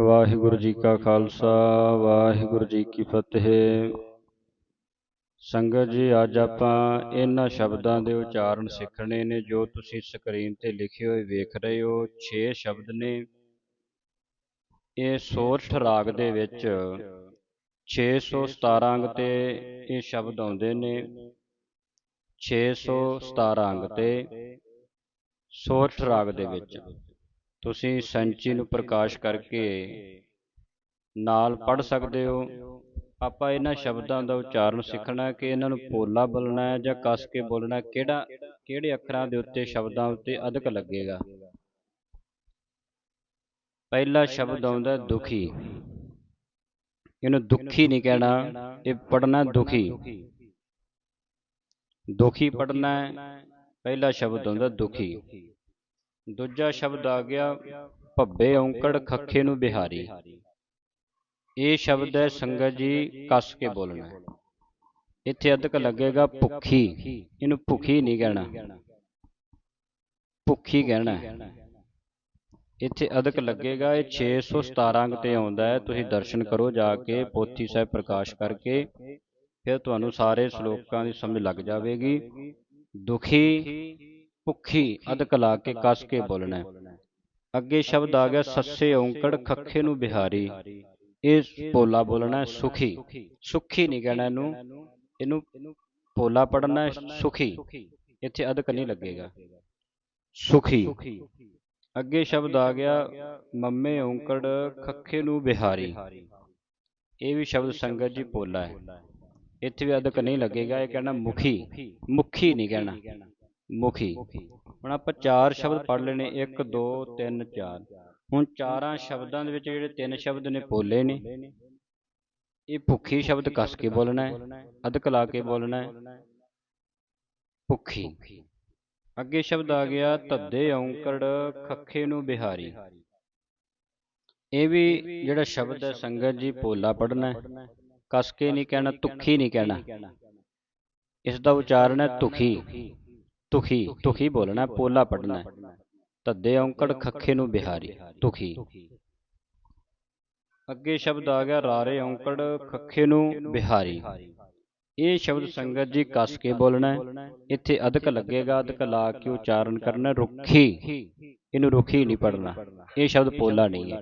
ਵਾਹਿਗੁਰੂ ਜੀ ਕਾ ਖਾਲਸਾ, ਵਾਹਿਗੁਰੂ ਜੀ ਕੀ ਫਤਿਹ। ਸੰਗਤ ਜੀ, ਅੱਜ ਆਪਾਂ ਇਹਨਾਂ ਸ਼ਬਦਾਂ ਦੇ ਉਚਾਰਨ ਸਿੱਖਣੇ ਨੇ, ਜੋ ਤੁਸੀਂ ਸਕਰੀਨ ਤੇ ਲਿਖੇ ਹੋਏ ਵੇਖ ਰਹੇ ਹੋ। 6 ਸ਼ਬਦ ਨੇ। ਇਹ ਸੋਰਠ ਰਾਗ ਦੇ ਵਿੱਚ 617 ਅੰਗ ਤੇ ਇਹ ਸ਼ਬਦ ਆਉਂਦੇ ਨੇ। 617 ਅੰਗ ਤੇ ਸੋਰਠ ਰਾਗ ਦੇ ਵਿੱਚ। ਤੁਸੀਂ ਸੰਚੀ ਨੂੰ ਪ੍ਰਕਾਸ਼ ਕਰਕੇ ਨਾਲ ਪੜ ਸਕਦੇ ਹੋ। ਆਪਾਂ ਇਹਨਾਂ ਸ਼ਬਦਾਂ ਦਾ ਉਚਾਰਨ ਸਿੱਖਣਾ ਕਿ ਇਹਨਾਂ ਨੂੰ ਪੋਲਾ ਬੋਲਣਾ ਹੈ ਜਾਂ ਕਸ ਕੇ ਬੋਲਣਾ ਕਿਹੜਾ ਕਿਹੜੇ ਅੱਖਰਾਂ ਦੇ ਉੱਤੇ ਸ਼ਬਦਾਂ ਉੱਤੇ ਅਧਿਕ ਲੱਗੇਗਾ? ਪਹਿਲਾ ਸ਼ਬਦ ਆਉਂਦਾ ਦੁਖੀ। ਇਹਨੂੰ ਦੁਖੀ ਨਹੀਂ ਕਹਿਣਾ ਇਹ ਪੜਨਾ ਦੁਖੀ। ਦੁਖੀ। ਪੜਨਾ ਹੈ। ਪਹਿਲਾ ਸ਼ਬਦ ਆਉਂਦਾ ਦੁਖੀ। ਦੂਜਾ ਸ਼ਬਦ ਆ ਗਿਆ, ਭੱਬੇ ਔਂਕੜ ਖੱਖੇ ਨੂੰ ਬਿਹਾਰੀ। ਇਹ ਸ਼ਬਦ ਹੈ, ਸੰਗਤ ਜੀ, ਕੱਸ ਕੇ ਬੋਲਣਾ। ਇੱਥੇ ਅਧਿਕ ਲੱਗੇਗਾ ਭੁੱਖੀ। ਇਹਨੂੰ ਭੁੱਖੀ ਨਹੀਂ ਕਹਿਣਾ। ਭੁੱਖੀ ਕਹਿਣਾ। ਇੱਥੇ ਅਦਕ ਲੱਗੇਗਾ, ਇਹ 617 ਅੰਗ ਤੇ ਆਉਂਦਾ ਹੈ। ਤੁਸੀਂ ਦਰਸ਼ਨ ਕਰੋ ਜਾ ਕੇ, ਪੋਥੀ ਸਾਹਿਬ ਪ੍ਰਕਾਸ਼ ਕਰਕੇ। ਫਿਰ ਤੁਹਾਨੂੰ ਸਾਰੇ ਸ਼ਲੋਕਾਂ ਦੀ ਸਮਝ ਲੱਗ ਜਾਵੇਗੀ। ਦੁਖੀ ਭੁੱਖੀ ਅਧਿਕ ਲਾ ਕੇ ਕੱਸ ਕੇ ਬੋਲਣਾ। ਅੱਗੇ ਸ਼ਬਦ ਆ ਗਿਆ ਸੱਸੇ ਔਂਕੜ ਖੱਖੇ ਨੂੰ ਬਿਹਾਰੀ। ਇਹ ਪੋਲਾ ਬੋਲਣਾ ਸੁਖੀ। ਸੁਖੀ। ਨਹੀਂ ਕਹਿਣਾ ਇਹਨੂੰ। ਇਹਨੂੰ। ਪੋਲਾ ਪੜਨਾ ਸੁਖੀ। ਇੱਥੇ ਅਧਿਕ ਨਹੀਂ ਲੱਗੇਗਾ। ਸੁਖੀ। ਅੱਗੇ ਸ਼ਬਦ ਆ ਗਿਆ ਮੰਮੇ ਔਂਕੜ ਖੱਖੇ ਨੂੰ ਬਿਹਾਰੀ। ਇਹ ਵੀ ਸ਼ਬਦ ਸੰਗਤ ਜੀ ਪੋਲਾ ਹੈ। ਇੱਥੇ ਵੀ ਅਧਿਕ ਨਹੀਂ ਲੱਗੇਗਾ ਇਹ ਕਹਿਣਾ ਮੁਖੀ। ਮੁਖੀ। ਨਹੀਂ ਕਹਿਣਾ। ਮੁਖੀ। ਹੁਣ ਆਪਾਂ ਚਾਰ ਸ਼ਬਦ ਪੜ੍ਹ ਲੈਣੇ 1 2 3 4 ਹੁਣ ਚਾਰਾਂ ਸ਼ਬਦਾਂ ਦੇ ਵਿੱਚ ਜਿਹੜੇ ਤਿੰਨ ਸ਼ਬਦ ਨੇ ਪੋਲੇ ਨੇ ਇਹ ਭੁੱਖੀ ਸ਼ਬਦ ਕੱਸ ਕੇ ਬੋਲਣਾ ਹੈ ਅਧਿਕ ਲਾ ਕੇ ਬੋਲਣਾ ਹੈ। ਭੁੱਖੀ। ਅੱਗੇ ਸ਼ਬਦ ਆ ਗਿਆ ਧੱਦੇ ਔਂਕੜ ਖੱਖੇ ਨੂੰ ਬਿਹਾਰੀ। ਇਹ ਵੀ ਜਿਹੜਾ ਸ਼ਬਦ ਹੈ ਸੰਗਤ ਜੀ ਪੋਲਾ ਪੜਨਾ ਕਸ ਕੇ ਨਹੀਂ ਕਹਿਣਾ ਤੁਖੀ ਨਹੀਂ ਕਹਿਣਾ। ਇਸ ਦਾ ਉਚਾਰਨ ਹੈ ਤੁਖੀ ਤੁਖੀ ਤੁਖੀ ਬੋਲਣਾ ਪੋਲਾ ਪੜਨਾ ਧੱਦੇ ਔਂਕੜ ਖੱਖੇ ਨੂੰ ਬਿਹਾਰੀ। ਤੁਖੀ ਅੱਗੇ ਸ਼ਬਦ ਆ ਗਿਆ ਰਾਰੇ ਔਂਕੜ ਖੱਖੇ ਨੂੰ ਬਿਹਾਰੀ। ਇਹ ਸ਼ਬਦ ਸੰਗਤ ਜੀ ਕਸ ਕੇ ਬੋਲਣਾ ਇੱਥੇ ਅਧਿਕ ਲੱਗੇਗਾ ਅਧਿਕ ਲਾ ਕੇ ਉਚਾਰਨ ਕਰਨਾ ਰੁੱਖੀ। ਇਹਨੂੰ ਰੁੱਖੀ ਨਹੀਂ ਪੜਨਾ ਇਹ ਸ਼ਬਦ ਪੋਲਾ ਨਹੀਂ ਹੈ।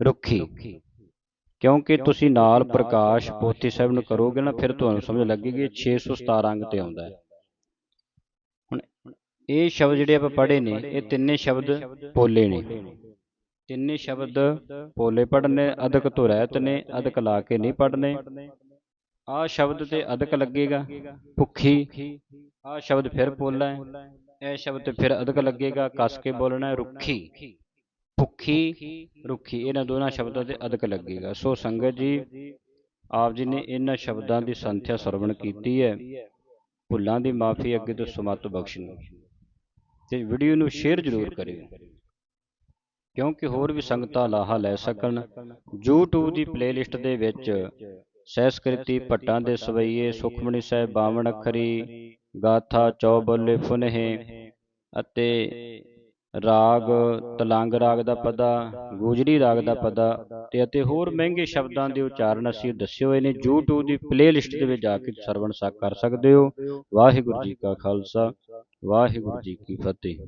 ਰੁੱਖੀ। ਕਿਉਂਕਿ ਤੁਸੀਂ ਨਾਲ ਪ੍ਰਕਾਸ਼ ਪੋਥੀ ਸਾਹਿਬ ਨੂੰ ਕਰੋਗੇ ਨਾ ਫਿਰ ਤੁਹਾਨੂੰ ਸਮਝ ਲੱਗੇਗੀ ਇਹ 617 ਅੰਗ ਤੇ ਆਉਂਦਾ ਹੈ। ਇਹ ਸ਼ਬਦ ਜਿਹੜੇ ਆਪਾਂ ਪੜ੍ਹੇ ਨੇ, ਇਹ ਤਿੰਨੇ ਸ਼ਬਦ ਪੋਲੇ ਨੇ। ਤਿੰਨੇ ਸ਼ਬਦ ਪੋਲੇ ਪੜਨੇ ਅਧਿਕ ਤੋਂ ਰਹਿਤ ਨੇ ਅਧਿਕ ਲਾ ਕੇ ਨਹੀਂ ਪੜਨੇ ਆ ਸ਼ਬਦ ਤੇ ਅਦਕ ਲੱਗੇਗਾ, ਭੁੱਖੀ। ਆ ਸ਼ਬਦ ਫਿਰ ਪੋਲਾ ਹੈ। ਇਹ ਸ਼ਬਦ ਤੇ ਫਿਰ ਅਦਕ ਲੱਗੇਗਾ, ਕੱਸ ਕੇ ਬੋਲਣਾ ਰੁੱਖੀ। ਭੁੱਖੀ, ਰੁੱਖੀ, ਇਹਨਾਂ ਦੋਨਾਂ ਸ਼ਬਦਾਂ ਤੇ ਅਦਕ ਲੱਗੇਗਾ। ਸੋ ਸੰਗਤ ਜੀ, ਆਪ ਜੀ ਨੇ ਇਹਨਾਂ ਸ਼ਬਦਾਂ ਦੀ ਸੰਥਿਆ ਸਰਵਣ ਕੀਤੀ ਹੈ। ਭੁੱਲਾਂ ਦੀ ਮਾਫੀ ਅੱਗੇ ਤੋਂ ਸਮਤ ਬਖਸ਼ਣ। ਤੇ ਵੀਡੀਓ ਨੂੰ ਸ਼ੇਅਰ ਜ਼ਰੂਰ ਕਰਿਓ। ਕਿਉਂਕਿ ਹੋਰ ਵੀ ਸੰਗਤਾਂ ਲਾਹਾ ਲੈ ਸਕਣ। YouTube ਦੀ ਪਲੇਲਿਸਟ ਦੇ ਵਿੱਚ ਸਹਿਸਕ੍ਰਿਤੀ ਭੱਟਾਂ ਦੇ ਸਵਈਏ ਸੁਖਮਣੀ ਸਾਹਿਬ ਬਾਵਨ ਅੱਖਰੀ ਗਾਥਾ ਚੌਬਲੇ ਫੁਨਹੇ ਅਤੇ ਰਾਗ ਤਲੰਗ ਰਾਗ ਦਾ ਪਦਾ ਗੁਜਰੀ ਰਾਗ ਦਾ ਪਦਾ ਤੇ ਅਤੇ ਹੋਰ ਮਹਿੰਗੇ ਸ਼ਬਦਾਂ ਦੇ ਉਚਾਰਨ ਅਸੀਂ ਦੱਸੇ ਹੋਏ ਨੇ YouTube ਦੀ ਪਲੇਲਿਸਟ ਦੇ ਵਿੱਚ ਜਾ ਕੇ ਸਰਵਣ ਸਾ ਕਰ ਸਕਦੇ ਹੋ। ਵਾਹਿਗੁਰੂ ਜੀ ਕਾ ਖਾਲਸਾ। ਵਾਹਿਗੁਰੂ ਜੀ ਕੀ ਫਤਿਹ।